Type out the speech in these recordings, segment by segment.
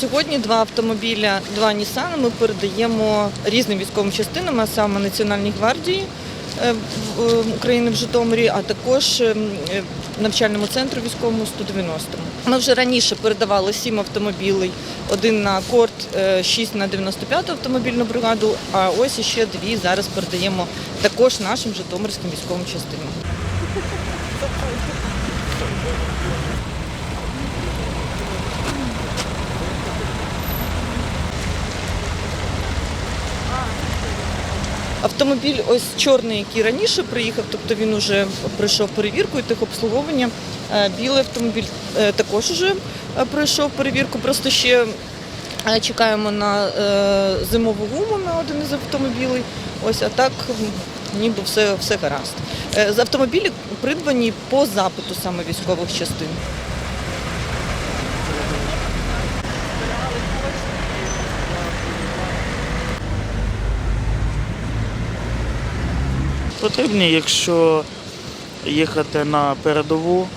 Сьогодні два автомобіля, два Нісани ми передаємо різним військовим частинам, а саме Національній гвардії е, е, України в Житомирі, а також е, навчальному центру військовому 190-му. Ми вже раніше передавали сім автомобілей, один на корт, шість на 95-ту автомобільну бригаду, а ось іще дві зараз передаємо також нашим житомирським військовим частинам. Автомобіль ось чорний, який раніше приїхав, тобто він вже пройшов перевірку і техобслуговування. Е, Білий автомобіль е, також вже е, пройшов перевірку. Просто ще чекаємо на зимову гуму на один із автомобілів. Ось а так ніби все, все гаразд. З автомобілі придбані по запиту саме військових частин. Потрібні, якщо їхати на передову,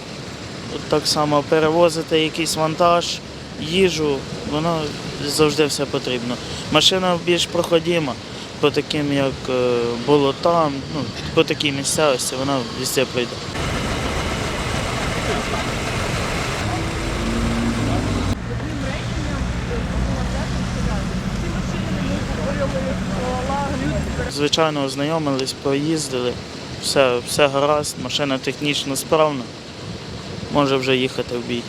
так само перевозити якийсь вантаж, їжу, воно завжди все потрібно. Машина більш проходима, по таким як було там, ну, по такій місцевості, вона везде пройде. Звичайно, ознайомились, поїздили, все, все гаразд, машина технічно справна, може вже їхати в бій.